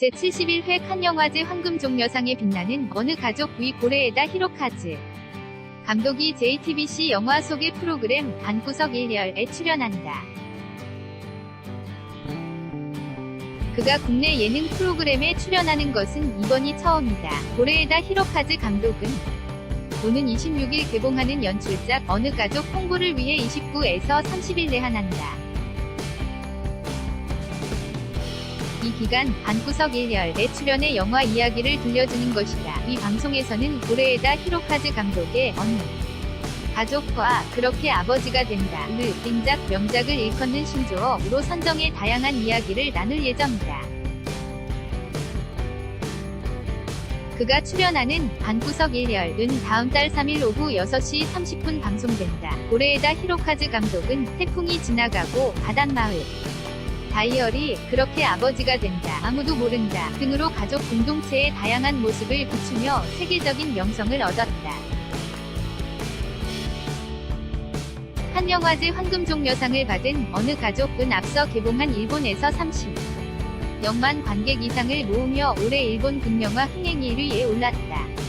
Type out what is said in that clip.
제71회 칸영화제 황금종려상에 빛나는 어느 가족 위 고레에다 히로카즈. 감독이 JTBC 영화 소개 프로그램 반구석 일열에 출연한다. 그가 국내 예능 프로그램에 출연하는 것은 이번이 처음이다. 고레에다 히로카즈 감독은 오는 26일 개봉하는 연출작 어느 가족 홍보를 위해 29에서 30일 내한한다. 이 기간 반구석 일열에 출연해 영화 이야기를 들려주는 것이다. 이 방송에서는 고레에다 히로카즈 감독의 어느 가족과 그렇게 아버지가 된다. 르 띵작 명작을 일컫는 신조어로 선정해 다양한 이야기를 나눌 예정이다. 그가 출연하는 반구석 일열은 다음 달 3일 오후 6시 30분 방송된다. 고레에다 히로카즈 감독은 태풍이 지나가고 바닷마을 다이어리 그렇게 아버지가 된다 아무도 모른다 등으로 가족 공동체의 다양한 모습을 비추며 세계적인 명성을 얻었다. 한영화제 황금종려상을 받은 어느 가족은 앞서 개봉한 일본에서 30. 영만 관객 이상을 모으며 올해 일본 극영화 흥행 1위에 올랐다.